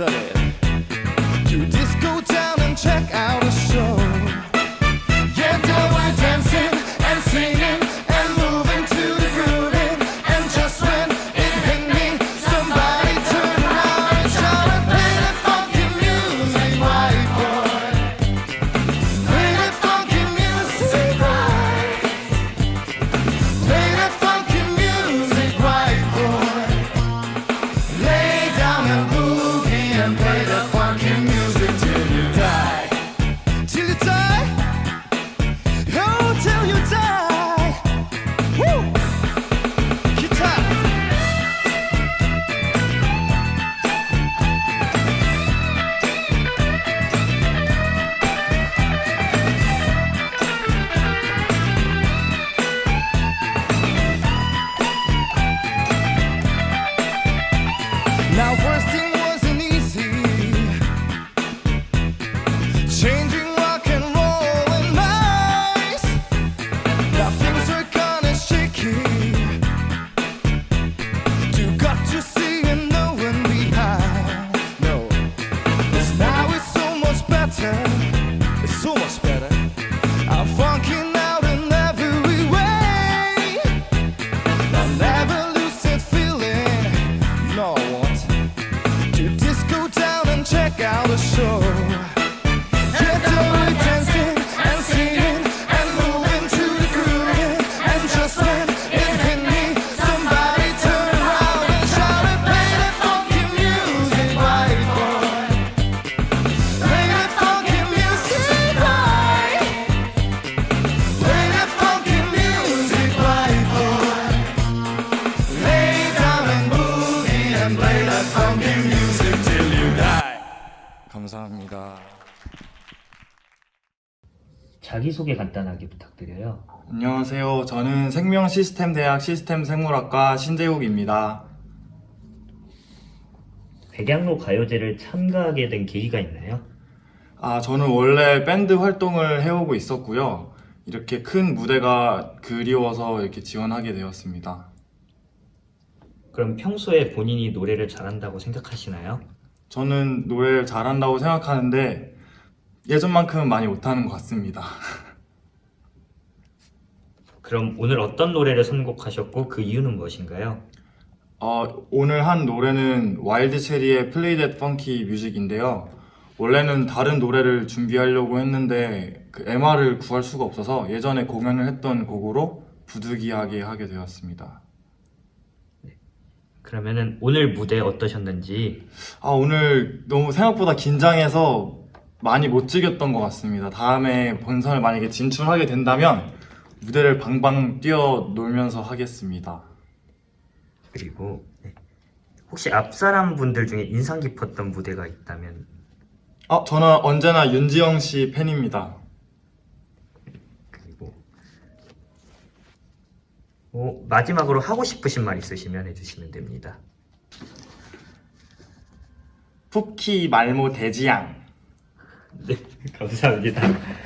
Sunday. like out of shore. 자기소개 간단하게 부탁드려요. 안녕하세요. 저는 생명시스템대학 시스템생물학과 신재욱입니다. 백양로 가요제를 참가하게 된 계기가 있나요? 아, 저는 원래 밴드 활동을 해오고 있었고요. 이렇게 큰 무대가 그리워서 이렇게 지원하게 되었습니다. 그럼 평소에 본인이 노래를 잘한다고 생각하시나요? 저는 노래를 잘한다고 생각하는데 예전만큼은 많이 못하는 것 같습니다. 그럼 오늘 어떤 노래를 선곡하셨고 그 이유는 무엇인가요? 어, 오늘 한 노래는 와일드 체리의 Play That Funky 뮤직인데요. 원래는 다른 노래를 준비하려고 했는데 그 MR을 구할 수가 없어서 예전에 공연을 했던 곡으로 부득이하게 하게 되었습니다. 그러면은 오늘 무대 어떠셨는지 아, 오늘 너무 생각보다 긴장해서 많이 못 즐겼던 것 같습니다. 다음에 본선을 만약에 진출하게 된다면 무대를 방방 뛰어 놀면서 하겠습니다. 그리고 네. 혹시 앞사람 분들 중에 인상 깊었던 무대가 있다면 아, 저는 언제나 윤지영 씨 팬입니다. 그리고 어, 마지막으로 하고 싶으신 말 있으시면 해주시면 됩니다. 푸키 말모 대지양. 네, 감사합니다.